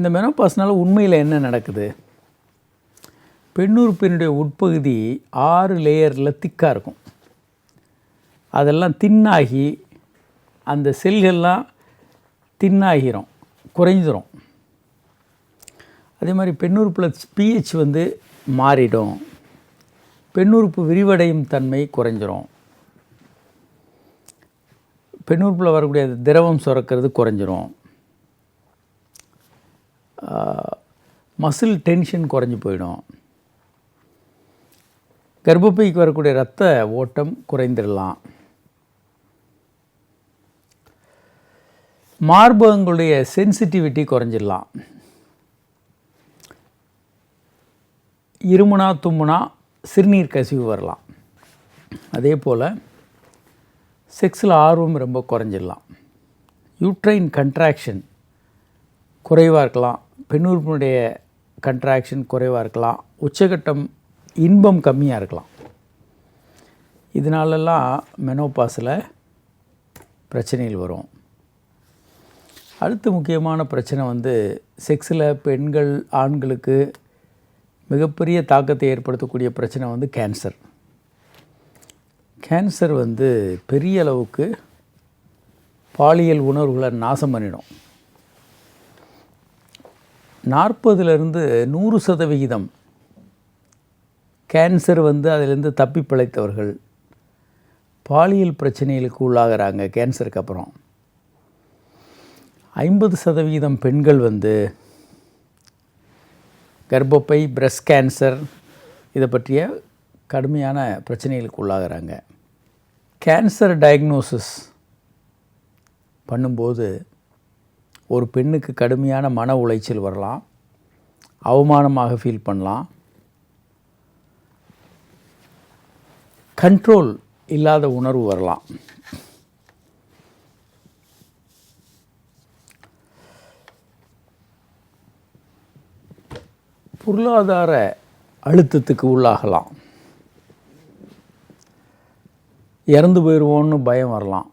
இந்த மெனோபாஸ்னால் உண்மையில் என்ன நடக்குது? பெண்ணுறுப்பினுடைய உட்பகுதி ஆறு லேயரில் திக்காக இருக்கும். அதெல்லாம் தின்னாகி அந்த செல்கள்லாம் தின்னாகிரும் குறைஞ்சிரும். அதே மாதிரி பெண்ணுறுப்பில் பிஹெச் வந்து மாறிடும். பெண்ணுறுப்பு விரிவடையும் தன்மை குறைஞ்சிரும். பெண்ணுறுப்பில் வரக்கூடிய திரவம் சுரக்கிறது குறைஞ்சிரும். மசில் டென்ஷன் குறைஞ்சி போயிடும். கர்ப்பப்பைக்கு வரக்கூடிய ரத்த ஓட்டம் குறைந்திடலாம். மார்பகங்களுடைய சென்சிட்டிவிட்டி குறைஞ்சிடலாம். இருமுனா தும்முனா சிறுநீர் கசிவு வரலாம். அதே போல் செக்ஸில் ஆர்வம் ரொம்ப குறைஞ்சிடலாம். யூட்ரைன் கன்ட்ராக்ஷன் குறைவாக இருக்கலாம். பெண்ணுறுப்பினுடைய கன்ட்ராக்ஷன் குறைவாக இருக்கலாம். உச்சகட்டம் இன்பம் கம்மியாக இருக்கலாம். இதனாலெல்லாம் மெனோபாஸில் பிரச்சனைகள் வரும். அடுத்த முக்கியமான பிரச்சனை வந்து செக்ஸில் பெண்கள் ஆண்களுக்கு மிகப்பெரிய தாக்கத்தை ஏற்படுத்தக்கூடிய பிரச்சனை வந்து கேன்சர் கேன்சர் வந்து பெரிய அளவுக்கு பாலியல் உணர்வுகளை நாசம் பண்ணிடும். நாற்பதுலேருந்து நூறு சதவிகிதம் கேன்சர் வந்து அதிலிருந்து தப்பி பிழைத்தவர்கள் பாலியல் பிரச்சனைகளுக்கு உள்ளாகிறாங்க கேன்சருக்கு அப்புறம். ஐம்பது சதவிகிதம் பெண்கள் வந்து கர்ப்பப்பை பிரஸ்ட் கேன்சர் இதை பற்றிய கடுமையான பிரச்சனைகளுக்கு உள்ளாகிறாங்க. கேன்சர் டயக்னோசிஸ் பண்ணும்போது ஒரு பெண்ணுக்கு கடுமையான மன உளைச்சல் வரலாம் அவமானமாக ஃபீல் பண்ணலாம். கண்ட்ரோல் இல்லாத உணர்வு வரலாம். பொருளாதார அழுத்தத்துக்கு உள்ளாகலாம். இறந்து போயிடுவோன்னு பயம் வரலாம்.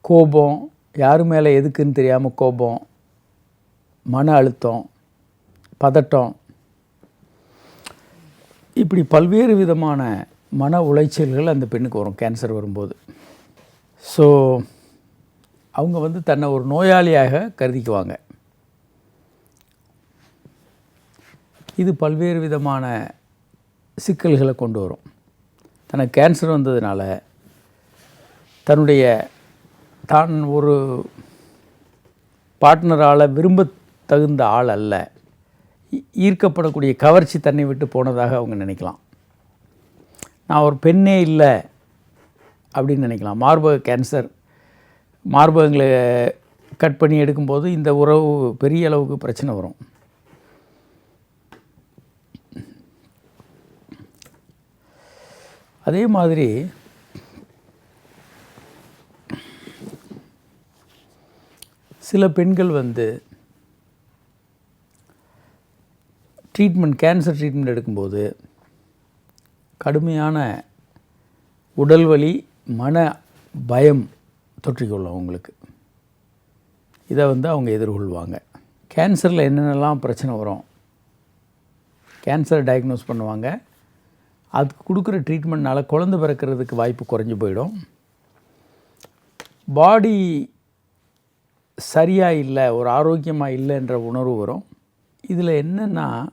கோபம் யார் மேலே எதுக்குன்னு தெரியாமல் கோபம் மன அழுத்தம் பதட்டம். இப்படி பல்வேறு விதமான மன உளைச்சல்கள் அந்த பெண்ணுக்கு வரும் கேன்சர் வரும்போது. ஸோ அவங்க வந்து தன்னை ஒரு நோயாளியாக கருதிக்குவாங்க. இது பல்வேறு விதமான சிக்கல்களை கொண்டு வரும். தனக்கு கேன்சர் வந்ததுனால தன்னுடைய தான் ஒரு பார்ட்னரால் விரும்ப தகுந்த ஆள் அல்ல. ஈர்க்கப்படக்கூடிய கவர்ச்சி தன்னை விட்டு போனதாக அவங்க நினைக்கலாம். நான் ஒரு பெண்ணே இல்லை அப்படின்னு நினைக்கலாம். மார்பக கேன்சர் மார்பகங்களை கட் பண்ணி எடுக்கும்போது இந்த உறவு பெரிய அளவுக்கு பிரச்சனை வரும். அதே மாதிரி சில பெண்கள் வந்து ட்ரீட்மெண்ட் கேன்சர் ட்ரீட்மெண்ட் எடுக்கும்போது கடுமையான உடல் வலி மன பயம் தொற்றிக்கொள்ளும் அவங்களுக்கு. இதை வந்து அவங்க எதிர்கொள்வாங்க. கேன்சரில் என்னென்னலாம் பிரச்சனை வரும்? கேன்சர் டயக்னோஸ் பண்ணுவாங்க. அதுக்கு கொடுக்குற ட்ரீட்மெண்ட்னால் குழந்தை பிறக்கிறதுக்கு வாய்ப்பு குறைஞ்சி போயிடும். பாடி சரியாக இல்லை ஒரு ஆரோக்கியமாக இல்லைன்ற உணர்வு வரும். இதில் என்னென்னா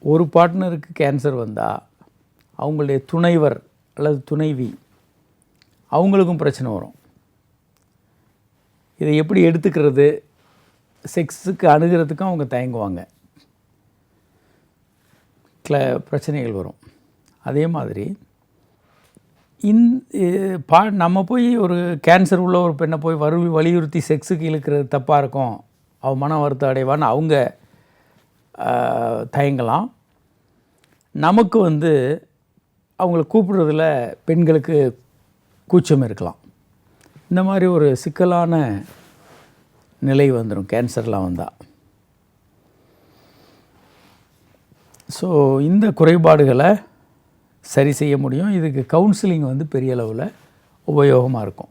ஒரு பார்ட்னருக்கு கேன்சர் வந்தால் அவங்களுடைய துணைவர் அல்லது துணைவி அவங்களுக்கும் பிரச்சனை வரும். இதை எப்படி எடுத்துக்கிறது? செக்ஸுக்கு அணுகிறதுக்கும் அவங்க தயங்குவாங்க. கிள பிரச்சனைகள் வரும். அதே மாதிரி இந் பா நம்ம போய் ஒரு கேன்சர் உள்ள ஒரு பெண்ணை போய் வரு வலியுறுத்தி செக்ஸுக்கு இழுக்கிறது தப்பாக இருக்கும். அவள் மன வருத்தம் அடைவான்னு அவங்க தயங்கலாம். நமக்கு வந்து அவங்கள கூப்பிடுறதுல பெண்களுக்கு கூச்சம் இருக்கலாம். இந்த மாதிரி ஒரு சிக்கலான நிலை வந்துடும் கேன்சர்லாம் வந்தால் ஸோ இந்த குறைபாடுகளை சரி செய்ய முடியும். இதுக்கு கவுன்சிலிங் வந்து பெரிய அளவில் உபயோகமாக இருக்கும்.